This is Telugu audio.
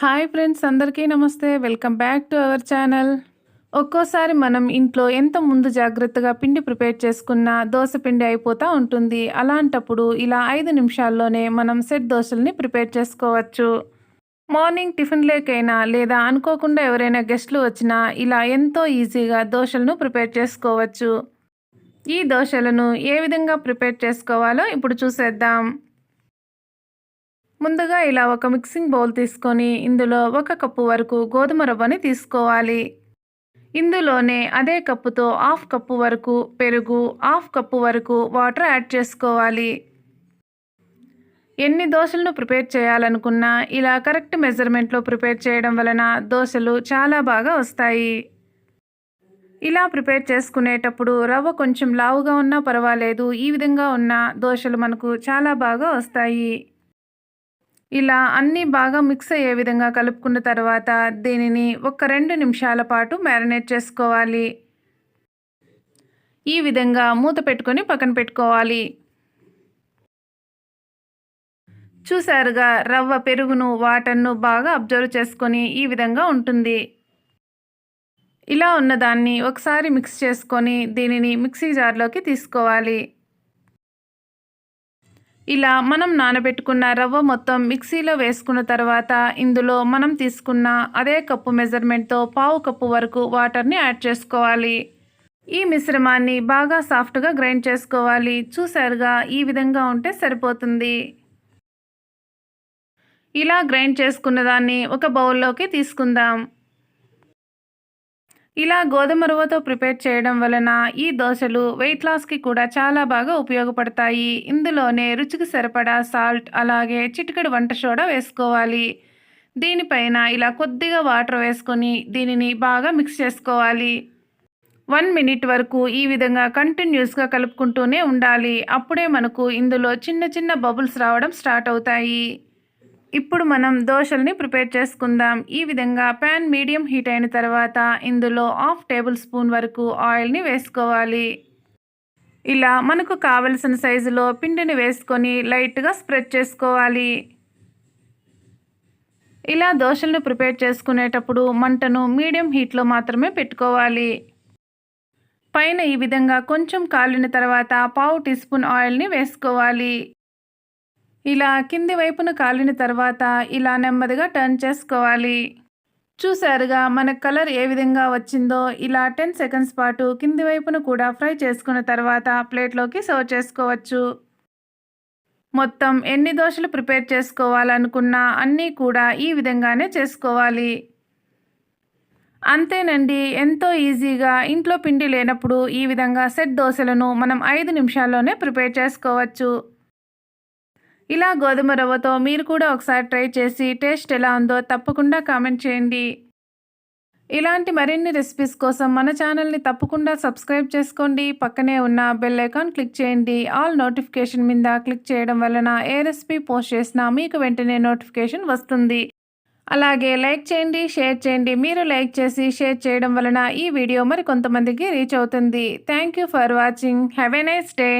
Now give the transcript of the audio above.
హాయ్ ఫ్రెండ్స్ అందరికీ నమస్తే. Welcome back to our channel. ఒక్కోసారి మనం ఇంట్లో ఎంత ముందు జాగ్రత్తగా పిండి ప్రిపేర్ చేసుకున్నా దోశ పిండి అయిపోతూ ఉంటుంది. అలాంటప్పుడు ఇలా ఐదు నిమిషాల్లోనే మనం సెట్ దోశల్ని ప్రిపేర్ చేసుకోవచ్చు. మార్నింగ్ టిఫిన్ లేకైనా లేదా అనుకోకుండా ఎవరైనా గెస్ట్లు వచ్చినా ఇలా ఎంతో ఈజీగా దోశలను ప్రిపేర్ చేసుకోవచ్చు. ఈ దోశలను ఏ విధంగా ప్రిపేర్ చేసుకోవాలో ఇప్పుడు చూసేద్దాం. ముందుగా ఇలా ఒక మిక్సింగ్ బౌల్ తీసుకొని ఇందులో ఒక కప్పు వరకు గోధుమ రవ్వని తీసుకోవాలి. ఇందులోనే అదే కప్పుతో హాఫ్ కప్పు వరకు పెరుగు హాఫ్ కప్పు వరకు వాటర్ యాడ్ చేసుకోవాలి. ఎన్ని దోశలను ప్రిపేర్ చేయాలనుకున్నా ఇలా కరెక్ట్ మెజర్మెంట్లో ప్రిపేర్ చేయడం వలన దోశలు చాలా బాగా వస్తాయి. ఇలా ప్రిపేర్ చేసుకునేటప్పుడు రవ్వ కొంచెం లావుగా ఉన్నా పర్వాలేదు ఈ విధంగా ఉన్న దోశలు మనకు చాలా బాగా వస్తాయి. ఇలా అన్నీ బాగా మిక్స్ అయ్యే విధంగా కలుపుకున్న తర్వాత దీనిని ఒక రెండు నిమిషాల పాటు మ్యారినేట్ చేసుకోవాలి. ఈ విధంగా మూత పెట్టుకొని పక్కన పెట్టుకోవాలి. చూసారుగా రవ్వ పెరుగును వాటర్ను బాగా అబ్జర్వ్ చేసుకొని ఈ విధంగా ఉంటుంది. ఇలా ఉన్నదాన్ని ఒకసారి మిక్స్ చేసుకొని దీనిని మిక్సీ జార్లోకి తీసుకోవాలి. ఇలా మనం నానబెట్టుకున్న రవ్వ మొత్తం మిక్సీలో వేసుకున్న తర్వాత ఇందులో మనం తీసుకున్న అదే కప్పు మెజర్మెంట్తో పావు కప్పు వరకు వాటర్ని యాడ్ చేసుకోవాలి. ఈ మిశ్రమాన్ని బాగా సాఫ్ట్గా గ్రైండ్ చేసుకోవాలి. చూసారుగా ఈ విధంగా ఉంటే సరిపోతుంది. ఇలా గ్రైండ్ చేసుకున్న దాన్ని ఒక బౌల్లోకి తీసుకుందాం. ఇలా గోధుమ రవ్వతో ప్రిపేర్ చేయడం వలన ఈ దోశలు వెయిట్ లాస్కి కూడా చాలా బాగా ఉపయోగపడతాయి. ఇందులోనే రుచికి సరిపడా సాల్ట్ అలాగే చిటికెడు వంట సోడా వేసుకోవాలి. దీనిపైన ఇలా కొద్దిగా వాటర్ వేసుకొని దీనిని బాగా మిక్స్ చేసుకోవాలి. వన్ మినిట్ వరకు ఈ విధంగా కంటిన్యూస్గా కలుపుకుంటూనే ఉండాలి. అప్పుడే మనకు ఇందులో చిన్న చిన్న బబుల్స్ రావడం స్టార్ట్ అవుతాయి. ఇప్పుడు మనం దోశల్ని ప్రిపేర్ చేసుకుందాం. ఈ విధంగా ప్యాన్ మీడియం హీట్ అయిన తర్వాత ఇందులో హాఫ్ టేబుల్ స్పూన్ వరకు ఆయిల్ని వేసుకోవాలి. ఇలా మనకు కావలసిన సైజులో పిండిని వేసుకొని లైట్గా స్ప్రెడ్ చేసుకోవాలి. ఇలా దోశలను ప్రిపేర్ చేసుకునేటప్పుడు మంటను మీడియం హీట్లో మాత్రమే పెట్టుకోవాలి. పైన ఈ విధంగా కొంచెం కాలిన తర్వాత పావు టీ స్పూన్ ఆయిల్ని వేసుకోవాలి. ఇలా కింది వైపున కాలిన తర్వాత ఇలా నెమ్మదిగా టర్న్ చేసుకోవాలి. చూసారుగా మన కలర్ ఏ విధంగా వచ్చిందో ఇలా టెన్ సెకండ్స్ పాటు కింది వైపున కూడా ఫ్రై చేసుకున్న తర్వాత ప్లేట్లోకి సర్వ్ చేసుకోవచ్చు. మొత్తం ఎన్ని దోశలు ప్రిపేర్ చేసుకోవాలనుకున్నా అన్నీ కూడా ఈ విధంగానే చేసుకోవాలి. అంతేనండి ఎంతో ఈజీగా ఇంట్లో పిండి లేనప్పుడు ఈ విధంగా సెట్ దోశలను మనం ఐదు నిమిషాల్లోనే ప్రిపేర్ చేసుకోవచ్చు. ఇలా గోధుమ రవ్వతో మీరు కూడా ఒకసారి ట్రై చేసి టేస్ట్ ఎలా ఉందో తప్పకుండా కామెంట్ చేయండి. ఇలాంటి మరిన్ని రెసిపీస్ కోసం మన ఛానల్ని తప్పకుండా సబ్స్క్రైబ్ చేసుకోండి. పక్కనే ఉన్న బెల్ ఐకాన్ క్లిక్ చేయండి. ఆల్ నోటిఫికేషన్ మీద క్లిక్ చేయడం వలన ఏ రెసిపీ పోస్ట్ చేసినా మీకు వెంటనే నోటిఫికేషన్ వస్తుంది. అలాగే లైక్ చేయండి షేర్ చేయండి. మీరు లైక్ చేసి షేర్ చేయడం వలన ఈ వీడియో మరి కొంతమందికి రీచ్ అవుతుంది. Thank you for watching. Have a nice day.